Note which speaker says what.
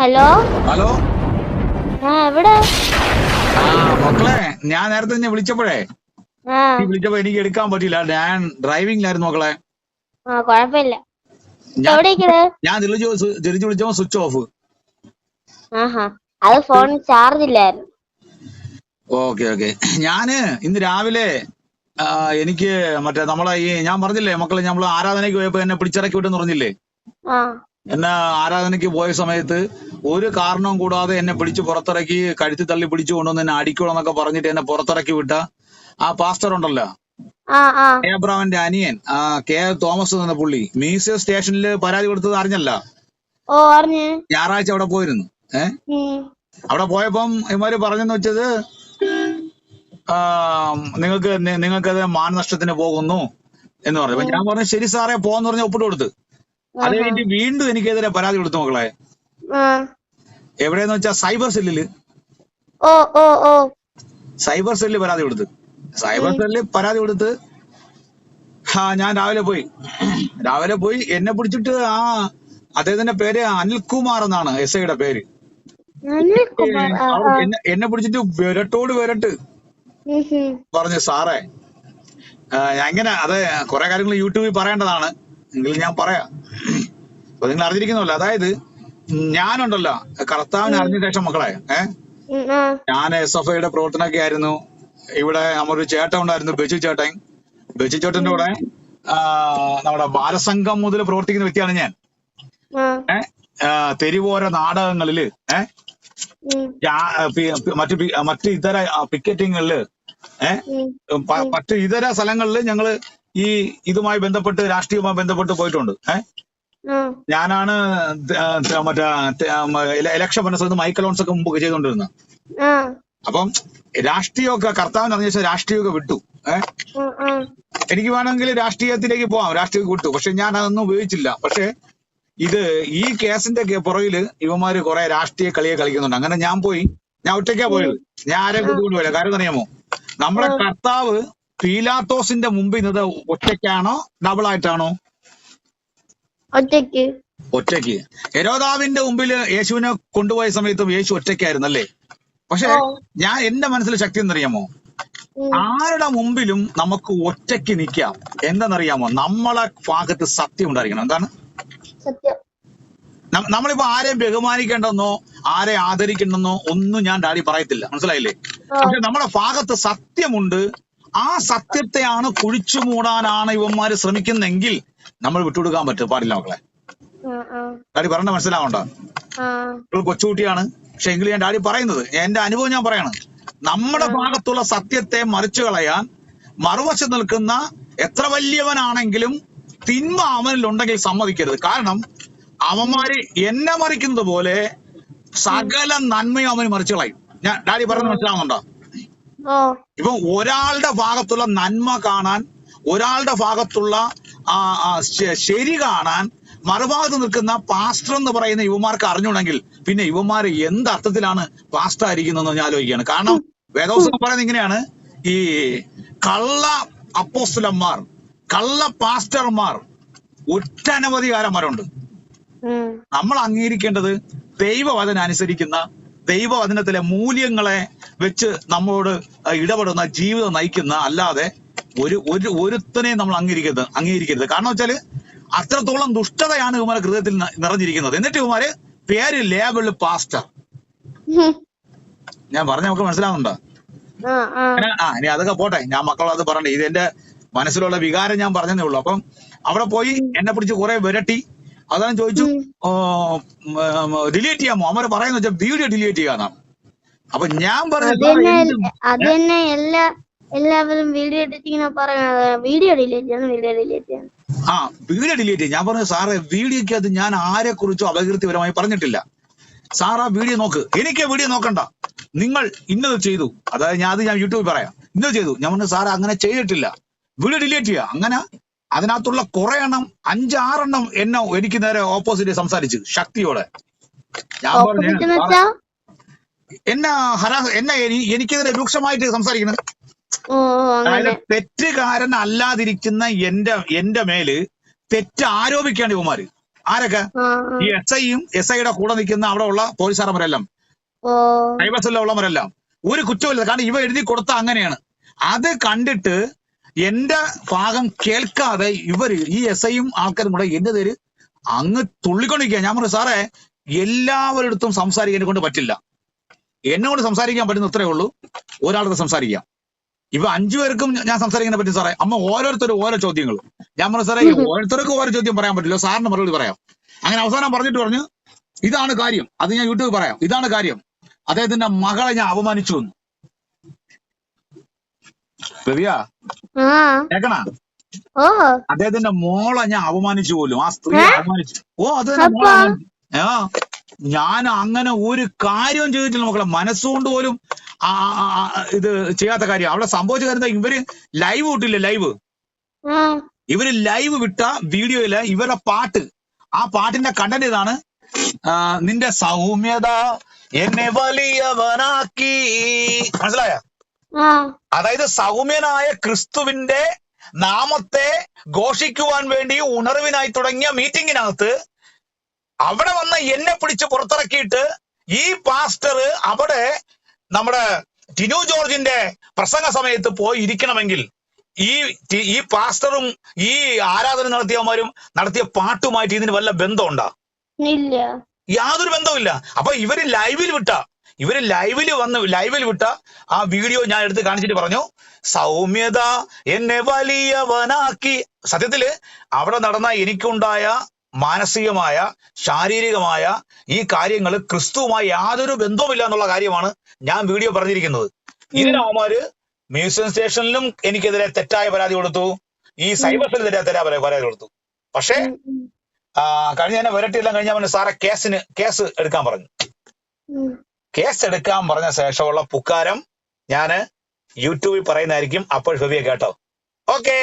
Speaker 1: Hello?
Speaker 2: Hello?
Speaker 1: ആ എവിടെ?
Speaker 2: ആ മക്കളെ ഞാൻ നേരത്തെ നിന്നെ വിളിച്ചപ്പോഴേ
Speaker 1: ആ.
Speaker 2: നീ വിളിച്ചപ്പോ എനിക്ക് എടുക്കാൻ പറ്റില്ല ഞാൻ ഡ്രൈവിംഗിലായിരുന്നു മക്കളെ.
Speaker 1: ആ കുഴപ്പമില്ല.
Speaker 2: ഞാൻ തിരിച്ചു തിരിച്ചു വിളിച്ചപ്പോ സ്വിച്ച് ഓഫ്.
Speaker 1: ആഹാ. അത് ഫോൺ ചാർജ് ഇല്ലായിരുന്നു.
Speaker 2: Okay okay. ഞാൻ ഇന്ന് രാവിലെ എനിക്ക് മറ്റേ നമ്മളെ ഈ ഞാൻ പറഞ്ഞില്ലേ മക്കളെ നമ്മൾ ആരാധനയ്ക്ക് പോയപ്പോ എന്നെ പിടിച്ചിറക്കി വിട്ടെന്ന് പറഞ്ഞില്ലേ? എന്നെ ആരാധനയ്ക്ക് പോയ സമയത്ത് ഒരു കാരണവും കൂടാതെ എന്നെ പിടിച്ച് പുറത്തിറക്കി കഴുത്തി തള്ളി പിടിച്ചു കൊണ്ടുവന്ന് എന്നെ അടിക്കണമെന്നൊക്കെ പറഞ്ഞിട്ട് എന്നെ പുറത്തിറക്കി വിട്ട ആ പാസ്റ്റർ ഉണ്ടല്ലോ? ഏബ്രാമിന്റെ അനിയൻ ആ കെ. തോമസ് എന്ന പുള്ളി. മീസിയ സ്റ്റേഷനിൽ പരാതി കൊടുത്തത് അറിഞ്ഞല്ല? ഞായറാഴ്ച അവിടെ പോയിരുന്നു. ഏഹ് അവിടെ പോയപ്പം ഇമാര് പറഞ്ഞെന്ന് വെച്ചത് നിങ്ങൾക്ക് നിങ്ങൾക്കത് മാനനഷ്ടത്തിന് പോകുന്നു എന്ന് പറഞ്ഞു. ഞാൻ പറഞ്ഞു ശരി സാറേ പോന്ന് പറഞ്ഞ് ഒപ്പിട്ട് കൊടുത്ത്. അത് കഴിഞ്ഞിട്ട് വീണ്ടും എനിക്കെതിരെ പരാതി കൊടുത്തു മക്കളെ. എവിടെയെന്ന് വെച്ചാൽ സൈബർ
Speaker 1: സെല്ലിൽ.
Speaker 2: സൈബർ സെല്ല് പരാതി കൊടുത്ത്. സൈബർ സെല്ല് പരാതി കൊടുത്ത്. ആ ഞാൻ രാവിലെ പോയി. രാവിലെ പോയി എന്നെ പിടിച്ചിട്ട് ആ അദ്ദേഹത്തിന്റെ പേര് അനിൽകുമാർ എന്നാണ് എസ് ഐയുടെ പേര്. എന്നെ പിടിച്ചിട്ട് വിരട്ടോട് വിരട്ട്. പറഞ്ഞു സാറേ എങ്ങനെ അത് കുറെ കാര്യങ്ങൾ യൂട്യൂബിൽ പറയേണ്ടതാണ്. എങ്കിലും ഞാൻ പറയാം. അപ്പൊ നിങ്ങൾ അറിഞ്ഞിരിക്കുന്നല്ലോ അതായത് ഞാനുണ്ടല്ലോ. കർത്താവിനെ അറിഞ്ഞ ശേഷം മക്കളെ ഏഹ് ഞാൻ എസ് എഫ് ഐയുടെ പ്രവർത്തനമൊക്കെ ആയിരുന്നു. ഇവിടെ നമ്മളൊരു ചേട്ടൻ ഉണ്ടായിരുന്നു ബെജു ചേട്ടൻ. ബെജു ചേട്ടന്റെ കൂടെ നമ്മുടെ ബാലസംഘം മുതൽ പ്രവർത്തിക്കുന്ന വ്യക്തിയാണ് ഞാൻ. ഏഹ് തെരുവോര നാടകങ്ങളിൽ ഏഹ് മറ്റു മറ്റു ഇതര പിക്കറ്റിങ്ങളിൽ ഏഹ് മറ്റു ഇതര സ്ഥലങ്ങളിൽ ഞങ്ങൾ ഈ ഇതുമായി ബന്ധപ്പെട്ട് രാഷ്ട്രീയവുമായി ബന്ധപ്പെട്ട് പോയിട്ടുണ്ട്. ഏഹ് ഞാനാണ് മറ്റേ ഇലക്ഷൻ പറഞ്ഞ സമയത്ത് മൈക്ക് അലോൺസ് ഒക്കെ മുമ്പ് ചെയ്തുകൊണ്ടിരുന്നത് അപ്പം രാഷ്ട്രീയമൊക്കെ കർത്താവിന് അറിഞ്ഞ ശേഷം രാഷ്ട്രീയമൊക്കെ വിട്ടു. ഏഹ് എനിക്ക് വേണമെങ്കിൽ രാഷ്ട്രീയത്തിലേക്ക് പോവാം. രാഷ്ട്രീയം വിട്ടു. പക്ഷെ ഞാൻ അതൊന്നും ഉപയോഗിച്ചില്ല. പക്ഷെ ഇത് ഈ കേസിന്റെ പുറകിൽ ഇവന്മാര് കുറെ രാഷ്ട്രീയ കളിയെ കളിക്കുന്നുണ്ട്. അങ്ങനെ ഞാൻ പോയി. ഞാൻ ഒറ്റയ്ക്കാ പോയത്. ഞാൻ ആരെയും കൂട്ടുകൊണ്ട് പോയില്ല. കാര്യം അറിയാമോ നമ്മുടെ കർത്താവ് പീലാത്തോസിന്റെ മുമ്പിൽ നിന്നത് ഒറ്റയ്ക്കാണോ? ഡബിൾ ആയിട്ടാണോ
Speaker 1: ഒറ്റയ്ക്ക്.
Speaker 2: ഒറ്റയ്ക്ക്. യരോദാവിന്റെ മുമ്പിൽ യേശുവിനെ കൊണ്ടുപോയ സമയത്തും യേശു ഒറ്റയ്ക്കായിരുന്നു അല്ലേ പക്ഷെ ഞാൻ എന്റെ മനസ്സിൽ ശക്തി എന്നറിയാമോ? ആരുടെ മുമ്പിലും നമുക്ക് ഒറ്റയ്ക്ക് നിൽക്കാം. എന്തെന്നറിയാമോ? നമ്മളെ ഭാഗത്ത് സത്യം ഉണ്ടായിരിക്കണം. എന്താണ്? നമ്മളിപ്പോ ആരെയും ബഹുമാനിക്കേണ്ടെന്നോ ആരെ ആദരിക്കണ്ടെന്നോ ഒന്നും ഞാൻ ഡാഡി പറയത്തില്ല. മനസ്സിലായില്ലേ? പക്ഷെ നമ്മുടെ ഭാഗത്ത് സത്യമുണ്ട്. ആ സത്യത്തെയാണ് കുഴിച്ചു മൂടാനാണ് ഇവന്മാര് ശ്രമിക്കുന്നെങ്കിൽ നമ്മൾ വിട്ടുകൊടുക്കാൻ പറ്റും പാടില്ല മക്കളെ. ഡാഡി പറഞ്ഞ മനസ്സിലാവണ്ടോ? ഇപ്പോൾ കൊച്ചുകുട്ടിയാണ്. പക്ഷെ എങ്കിലും ഞാൻ ഡാഡി പറയുന്നത് എന്റെ അനുഭവം ഞാൻ പറയണം. നമ്മുടെ ഭാഗത്തുള്ള സത്യത്തെ മറിച്ചു കളയാൻ മറുവശം നിൽക്കുന്ന എത്ര വലിയവനാണെങ്കിലും തിന്മ അവനിൽ ഉണ്ടെങ്കിൽ സമ്മതിക്കരുത്. കാരണം അവന്മാര് എന്നെ മറിക്കുന്നത് പോലെ സകല നന്മയും അവന് മറിച്ചു കളയും. ഞാൻ ഡാഡി പറയുന്നത് മനസ്സിലാവുന്നുണ്ടോ? ഇപ്പൊ ഒരാളുടെ ഭാഗത്തുള്ള നന്മ കാണാൻ ഒരാളുടെ ഭാഗത്തുള്ള ശരി കാണാൻ മറുഭാഗത്ത് നിൽക്കുന്ന പാസ്റ്റർ എന്ന് പറയുന്ന യുവമാർക്ക് അറിഞ്ഞുണ്ടെങ്കിൽ പിന്നെ യുവമാർ എന്ത് അർത്ഥത്തിലാണ് പാസ്റ്റർ ആയിരിക്കുന്നതെന്ന് ഞാൻ ആലോചിക്കുകയാണ്. കാരണം വേദോസം പറയുന്നത് ഇങ്ങനെയാണ്. ഈ കള്ള അപ്പോസ്റ്റലന്മാർ കള്ള പാസ്റ്റർമാർ ഒട്ടനവധി കാരന്മാരുണ്ട് നമ്മൾ അംഗീകരിക്കേണ്ടത് ദൈവവചന അനുസരിക്കുന്ന ദൈവവചനത്തിലെ മൂല്യങ്ങളെ വെച്ച് നമ്മളോട് ഇടപെടുന്ന ജീവിതം നയിക്കുന്ന അല്ലാതെ ഒരു ഒരു ഒരുത്തനെയും നമ്മൾ അംഗീകരിക്കരുത് അംഗീകരിക്കരുത്. കാരണം വെച്ചാൽ അത്രത്തോളം ദുഷ്ടതയാണ് ഇവന്മാരെ ഹൃദയത്തിൽ നിറഞ്ഞിരിക്കുന്നത്. എന്നിട്ട് ഇവന്മാര് പേര് ലേബിൾ പാസ്റ്റർ. ഞാൻ പറഞ്ഞ നമുക്ക് മനസ്സിലാവുന്നുണ്ടോ?
Speaker 1: ആ
Speaker 2: ഇനി അതൊക്കെ പോട്ടെ. ഞാൻ മക്കളോട് അത് പറഞ്ഞേ ഇത് എന്റെ മനസ്സിലുള്ള വികാരം ഞാൻ പറഞ്ഞതേ ഉള്ളൂ. അപ്പം അവിടെ പോയി എന്നെ പിടിച്ച് കുറെ വിരട്ടി. അതാണ് ചോദിച്ചു ഡിലീറ്റ് ചെയ്യാമോ? അവർ പറയുന്ന വെച്ചാൽ വീഡിയോ ഡിലീറ്റ് ചെയ്യാന്നാണ് അപ്പൊ ഞാൻ പറഞ്ഞു
Speaker 1: എല്ലാ എല്ലാവരും വീഡിയോ വീഡിയോ ഡിലീറ്റ് ചെയ്യണം വീഡിയോ ഡിലീറ്റ് ചെയ്യണം
Speaker 2: ആ വീഡിയോ ഡിലീറ്റ് ചെയ്യും. ഞാൻ പറഞ്ഞു സാറേ വീഡിയോക്ക് അത് ഞാൻ ആരെ കുറിച്ചോ അപകീർത്തിപരമായി പറഞ്ഞിട്ടില്ല. സാർ ആ വീഡിയോ നോക്ക്. എനിക്ക് വീഡിയോ നോക്കണ്ട. നിങ്ങൾ ഇന്നത് ചെയ്തു. അതായത് ഞാൻ അത് ഞാൻ യൂട്യൂബിൽ പറയാം. ഇന്നത് ചെയ്തു. ഞാൻ പറഞ്ഞു സാർ അങ്ങനെ ചെയ്തിട്ടില്ല. വീഡിയോ ഡിലീറ്റ് ചെയ്യുക അങ്ങനെ അതിനകത്തുള്ള കുറെ എണ്ണം അഞ്ചാറെണ്ണം എന്നെ എനിക്ക് നേരെ ഓപ്പോസിറ്റ് സംസാരിച്ചു ശക്തിയോടെ. ഞാൻ പറഞ്ഞു
Speaker 1: എന്ന്
Speaker 2: എന്നെ ഹരാ എന്നെ എനി- എനിക്കെതിരെ രൂക്ഷമായിട്ട് സംസാരിക്കുന്നത് അതായത് തെറ്റുകാരൻ അല്ലാതിരിക്കുന്ന എന്റെ എന്റെ മേൽ തെറ്റ് ആരോപിക്കാണ് ഇവമാര് ആരൊക്കെ. ഈ എസ് ഐയും എസ് ഐയുടെ കൂടെ നിൽക്കുന്ന അവിടെ ഉള്ള പോലീസുകാരന്മാരെല്ലാം.
Speaker 1: ഓ.
Speaker 2: കൈവശമുള്ളവരെല്ലാം ഒരു കുറ്റമില്ല കാരണം ഇവ എഴുതി കൊടുത്ത അങ്ങനെയാണ്. അത് കണ്ടിട്ട് എന്റെ ഭാഗം കേൾക്കാതെ ഇവർ ഈ എസ് ഐയും ആൾക്കാരും കൂടെ എന്റെ പേര് അങ്ങ് തുള്ളിക്കൊണ്ടിരിക്കുക ഞാൻ പറഞ്ഞു സാറേ എല്ലാവരുടെടുത്തും സംസാരിക്കാൻ കൊണ്ട് പറ്റില്ല. എന്നോട് സംസാരിക്കാൻ പറ്റുന്ന അത്രേ ഉള്ളൂ. ഒരാളുടെ സംസാരിക്കാം. ഇപ്പൊ അഞ്ചു പേർക്കും ഞാൻ സംസാരിക്കാൻ പറ്റും സാറേ. അമ്മ ഓരോരുത്തരും ഓരോ ചോദ്യങ്ങളും. ഞാൻ പറഞ്ഞു സാറേ ഓരോരുത്തർക്കും ഓരോ ചോദ്യം പറയാൻ പറ്റില്ല. സാറിന് മറുപടി പറയാം. അങ്ങനെ അവസാനം പറഞ്ഞിട്ട് പറഞ്ഞു ഇതാണ് കാര്യം. അത് ഞാൻ യൂട്യൂബിൽ പറയാം. ഇതാണ് കാര്യം. അദ്ദേഹത്തിന്റെ മകളെ ഞാൻ അപമാനിച്ചു എന്ന്. രവിയാ? കേക്കണ?
Speaker 1: ഓ.
Speaker 2: അദ്ദേഹത്തിന്റെ മോളെ ഞാൻ അപമാനിച്ചു പോലും. ആ സ്ത്രീ
Speaker 1: അവമാനിച്ചു
Speaker 2: അപമാനിച്ചു. ഓ അത് ഏ? ആ. ഞാൻ അങ്ങനെ ഒരു കാര്യവും ചെയ്തിട്ടില്ല മക്കളെ. മനസ്സുകൊണ്ട് പോലും ഇത് ചെയ്യാത്ത കാര്യം. അവിടെ സംഭവിച്ച കാര്യം ഇവർ ലൈവ് വിട്ടില്ലേ ലൈവ്? ഇവർ ലൈവ് വിട്ട വീഡിയോയിൽ ഇവരുടെ പാട്ട്. ആ പാട്ടിന്റെ കണ്ടന്റ് ഇതാണ് നിന്റെ സൗമ്യത എന്നെ വലിയവനാക്കി. മനസ്സിലായ? അതായത് സൗമ്യനായ ക്രിസ്തുവിന്റെ നാമത്തെ ഘോഷിക്കുവാൻ വേണ്ടി ഉണർവിനായി തുടങ്ങിയ മീറ്റിംഗിനകത്ത് അവിടെ വന്ന എന്നെ പിടിച്ച് പുറത്തിറക്കിയിട്ട് ഈ പാസ്റ്റർ അവിടെ നമ്മുടെ ടിനു ജോർജിന്റെ പ്രസംഗ സമയത്ത് പോയി ഇരിക്കണമെങ്കിൽ ഈ ഈ പാസ്റ്ററും ഈ ആരാധന നടത്തിയവന്മാരും നടത്തിയ പാട്ടുമായിട്ട് ഇതിന് വല്ല ബന്ധമുണ്ടോ? യാതൊരു ബന്ധവുമില്ല. അപ്പൊ ഇവർ ലൈവിൽ വിട്ട. ഇവർ ലൈവിൽ വന്ന് ലൈവിൽ വിട്ട ആ വീഡിയോ ഞാൻ എടുത്ത് കാണിച്ചിട്ട് പറഞ്ഞു സൗമ്യത എന്നെ വലിയവനാക്കി. സത്യത്തിൽ അവിടെ നടന്ന എനിക്കുണ്ടായ മാനസികമായ ശാരീരികമായ ഈ കാര്യങ്ങൾ ക്രിസ്തുവുമായി യാതൊരു ബന്ധവുമില്ല എന്നുള്ള കാര്യമാണ് ഞാൻ വീഡിയോ പറഞ്ഞിരിക്കുന്നത്. ഇതിനവന്മാര് മ്യൂസിയം സ്റ്റേഷനിലും എനിക്കെതിരെ തെറ്റായ പരാതി കൊടുത്തു. ഈ സൈബർ സെല്ലിനെതിരെ തെറ്റായ പരാ- പരാതി കൊടുത്തു. പക്ഷേ കഴിഞ്ഞ തന്നെ വരട്ടിയെല്ലാം കഴിഞ്ഞ പറഞ്ഞു സാറെ കേസിന് കേസ് എടുക്കാൻ പറഞ്ഞു. കേസ് എടുക്കാൻ പറഞ്ഞ ശേഷമുള്ള പുക്കാരം ഞാൻ യൂട്യൂബിൽ പറയുന്നതായിരിക്കും അപ്പോൾ ഫെബിയെ കേട്ടോ. ഓക്കേ